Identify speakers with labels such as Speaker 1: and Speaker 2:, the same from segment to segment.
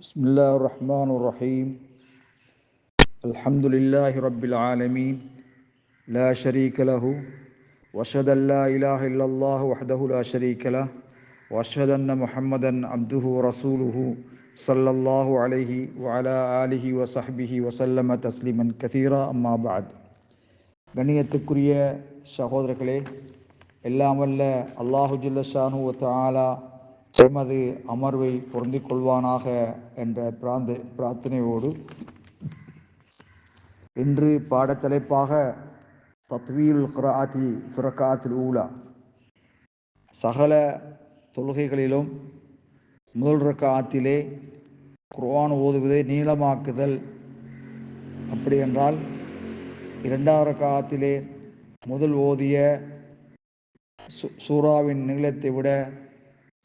Speaker 1: بسم الله الرحمن الرحيم الحمد لله رب العالمين لا شريك له واشهد ان لا اله الا الله وحده لا شريك له واشهد ان محمدا عبده ورسوله صلى الله عليه وعلى اله وصحبه وسلم تسليما كثيرا اما بعد கண்ணியத்துக்குரிய சகோதரர்களே எல்லாம் வல்ல அல்லாஹு ஜில்லஷானு தாலா எமது அமர்வை பொருந்திக் கொள்வானாக என்ற பிராந்த பிரார்த்தனையோடு இன்று பாடத்தலைப்பாக தத்வீல் குராத்தி ஃபிரகாத்தில் ஊலா சகல தொழுகைகளிலும் முதல் ரக்காத்திலே குர்ஆன் ஓதுவதை நீளமாக்குதல் அப்படி என்றால் இரண்டாவது ரக்காத்திலே முதல் ஓதிய சு சூறாவின் நீளத்தை விட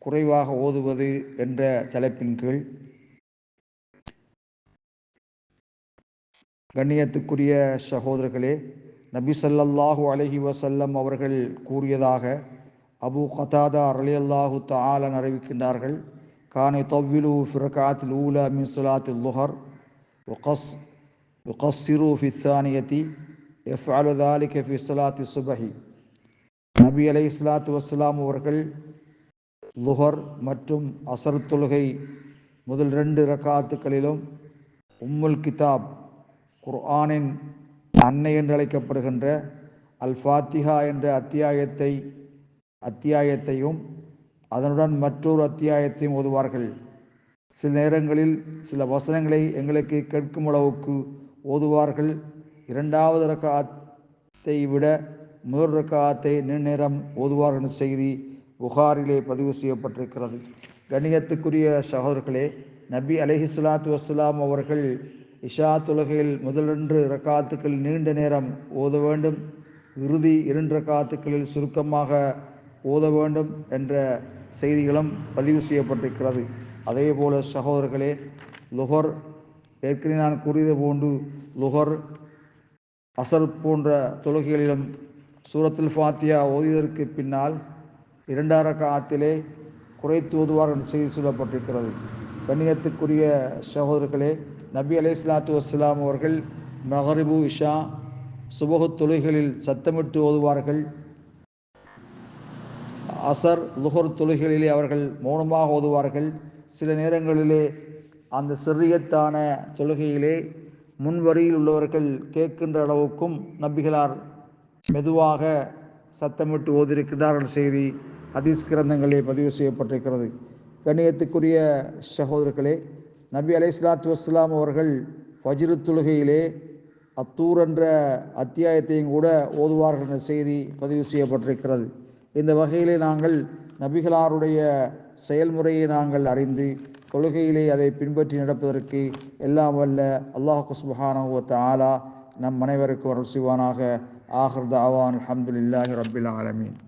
Speaker 1: குறைவாக ஓதுவது என்ற தலைப்பின் கீழ் கண்ணியத்துக்குரிய சகோதரர்களே நபி சல்லல்லாஹு அலஹி வசல்லம் அவர்கள் கூறியதாக அபு கதாதா அலி அல்லாஹு தாலன் அறிவிக்கின்றார்கள் கானை தொவ்விலு ஃபிரகாத்தில் ஊலா மின் லுஹர் உகஸ் சிறு ஃபித்தானியத்தி எஃப் அலுதாலி கஃபி சலாத்தி சுபஹி நபி அலை இஸ்லாத்து வசலாம் அவர்கள் லுஹர் மற்றும் அசர் தொழுகை முதல் ரெண்டு ரக்காத்துக்களிலும் உம்முல் கிதாப் குர்ஆனின் அன்னை என்று அழைக்கப்படுகின்ற அல் ஃபாத்திஹா என்ற அத்தியாயத்தை அத்தியாயத்தையும் அதனுடன் மற்றொரு அத்தியாயத்தையும் ஓதுவார்கள். சில நேரங்களில் சில வசனங்களை எங்களுக்கு கேட்கும் அளவுக்கு ஓதுவார்கள். இரண்டாவது ரக்காத்தை விட முதல் ரக்காத்தை நீண்டேரம் ஓதுவார்கள் செய்தி புகாரிலே பதிவு செய்யப்பட்டிருக்கிறது. கணியத்துக்குரிய சகோதரர்களே நபி அலஹி சலாத்து வஸ்லாம் அவர்கள் இஷா தொழுகையில் முதலன்று ரக்காத்துக்கள் நீண்ட நேரம் ஓத வேண்டும் இறுதி இரண்டு ரக்காத்துக்களில் சுருக்கமாக ஓத வேண்டும் என்ற செய்திகளும் பதிவு செய்யப்பட்டிருக்கிறது. அதே போல சகோதரர்களே லுஹர் ஏற்கனவே நான் கூறியது போன்று லுஹர் அசர் போன்ற தொழுகைகளிலும் சூரத்தில் ஃபாத்தியா ஓதியதற்கு பின்னால் இரண்டாம் ரக்காத்திலே குறைத்து ஓதுவார் என்று செய்தி சொல்லப்பட்டிருக்கிறது. கண்ணியத்துக்குரிய சகோதரர்களே நபி அலை சலாத்து வஸ்லாம் அவர்கள் மஹரிபு இஷா சுபகு தொழுகைகளில் சத்தமிட்டு ஓதுவார்கள். அசர் லுகர் தொழுகைகளிலே அவர்கள் மௌனமாக ஓதுவார்கள். சில நேரங்களிலே அந்த சிறியத்தான தொழுகையிலே முன்வரியில் உள்ளவர்கள் கேட்கின்ற அளவுக்கும் நபிகளார் மெதுவாக சத்தமிட்டு ஓதிருக்கிறார்கள் செய்தி ஹதீஸ் கிரந்தங்களில் பதிவு செய்யப்பட்டிருக்கிறது. கண்ணியத்துக்குரிய சகோதரர்களே நபி அலை இஸ்லாத்து வஸ்லாம் அவர்கள் வஜ்ரு தொழுகையிலே அத்தூர் என்ற அத்தியாயத்தையும் கூட ஓதுவார்கள் என்ற செய்தி பதிவு செய்யப்பட்டிருக்கிறது. இந்த வகையிலே நாங்கள் நபிகளாருடைய செயல்முறையை நாங்கள் அறிந்து தொழுகையிலே அதை பின்பற்றி நடப்பதற்கு எல்லாம் வல்ல அல்லாஹு சுபஹானஹுவத் ஆலா நம் அனைவருக்கும் அருள் சிவானாக ஆஹர் தாவான் அலமதுல்லாஹி ரபில் ஆலமீன்.